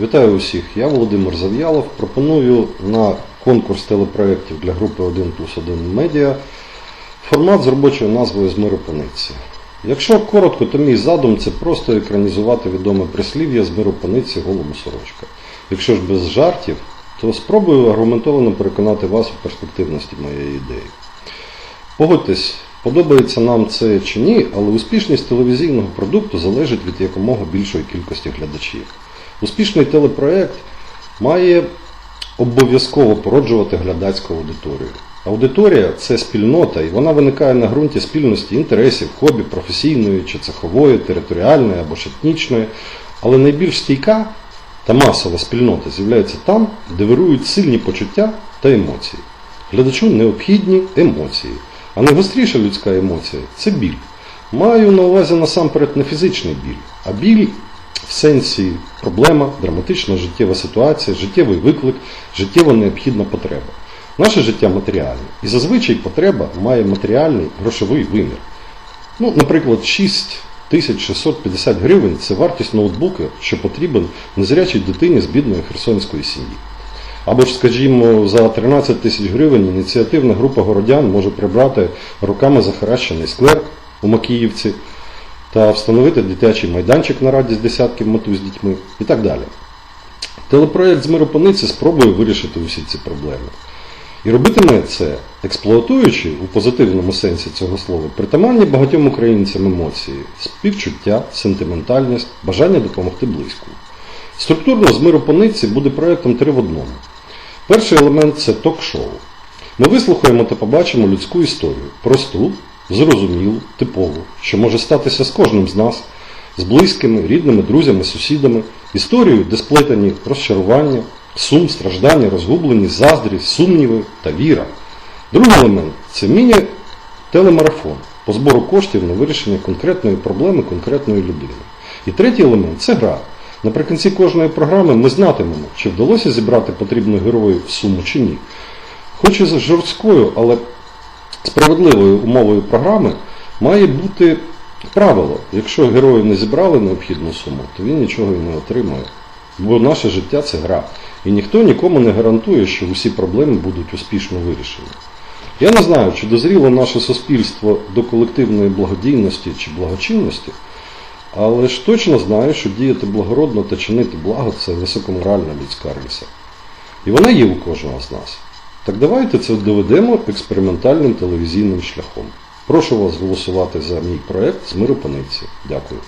Вітаю усіх, я Володимир Зав'ялов. Пропоную на конкурс телепроєктів для групи 1 плюс 1 медіа формат з робочою назвою з миру. Якщо коротко, то мій задум це просто екранізувати відоме прислів'я з миру пониці голому сорочка. Якщо ж без жартів, то спробую аргументовано переконати вас у перспективності моєї ідеї. Погодьтесь, подобається нам це чи ні, але успішність телевізійного продукту залежить від якомога більшої кількості глядачів. Успішний телепроект має обов'язково породжувати глядацьку аудиторію. Аудиторія це спільнота, і вона виникає на ґрунті спільності інтересів, хобі, професійної чи цехової, територіальної або ж етнічної. Але найбільш стійка та масова спільнота з'являється там, де вирують сильні почуття та емоції. Глядачу необхідні емоції. А найгостріша людська емоція це біль. Маю на увазі насамперед не фізичний біль, а біль в сенсі проблема, драматична життєва ситуація, життєвий виклик, життєво необхідна потреба. Наше життя матеріальне. І зазвичай потреба має матеріальний грошовий вимір. Ну, наприклад, 6650 гривень це вартість ноутбука, що потрібен незрячій дитині з бідної херсонської сім'ї. Або ж, скажімо, за 13 тисяч гривень ініціативна група городян може прибрати руками захаращений сквер у Макіївці та встановити дитячий майданчик на радість десятків матусь з дітьми і так далі. Телепроект з миропониці спробує вирішити усі ці проблеми. І робитиме це, експлуатуючи у позитивному сенсі цього слова притаманні багатьом українцям емоції, співчуття, сентиментальність, бажання допомогти близькому. Структурно з миру буде проєктом три в одному. Перший елемент це ток-шоу. Ми вислухаємо та побачимо людську історію, просту, зрозумілу, типову, що може статися з кожним з нас, з близькими, рідними, друзями, сусідами, історію, де сплетені розчарування, сум, страждання, розгубленість, заздрість, сумніви та віра. Другий елемент це міні-телемарафон по збору коштів на вирішення конкретної проблеми конкретної людини. І третій елемент це гра. Наприкінці кожної програми ми знатимемо, чи вдалося зібрати потрібну герою в суму чи ні. Хоч і з жорсткою, але справедливою умовою програми має бути правило. Якщо герої не зібрали необхідну суму, то він нічого і не отримує. Бо наше життя це гра. І ніхто нікому не гарантує, що усі проблеми будуть успішно вирішені. Я не знаю, чи дозріло наше суспільство до колективної благодійності чи благочинності, але ж точно знаю, що діяти благородно та чинити благо це високоморальна людська риса. І вона є у кожного з нас. Так давайте це доведемо експериментальним телевізійним шляхом. Прошу вас голосувати за мій проект з миру. Дякую.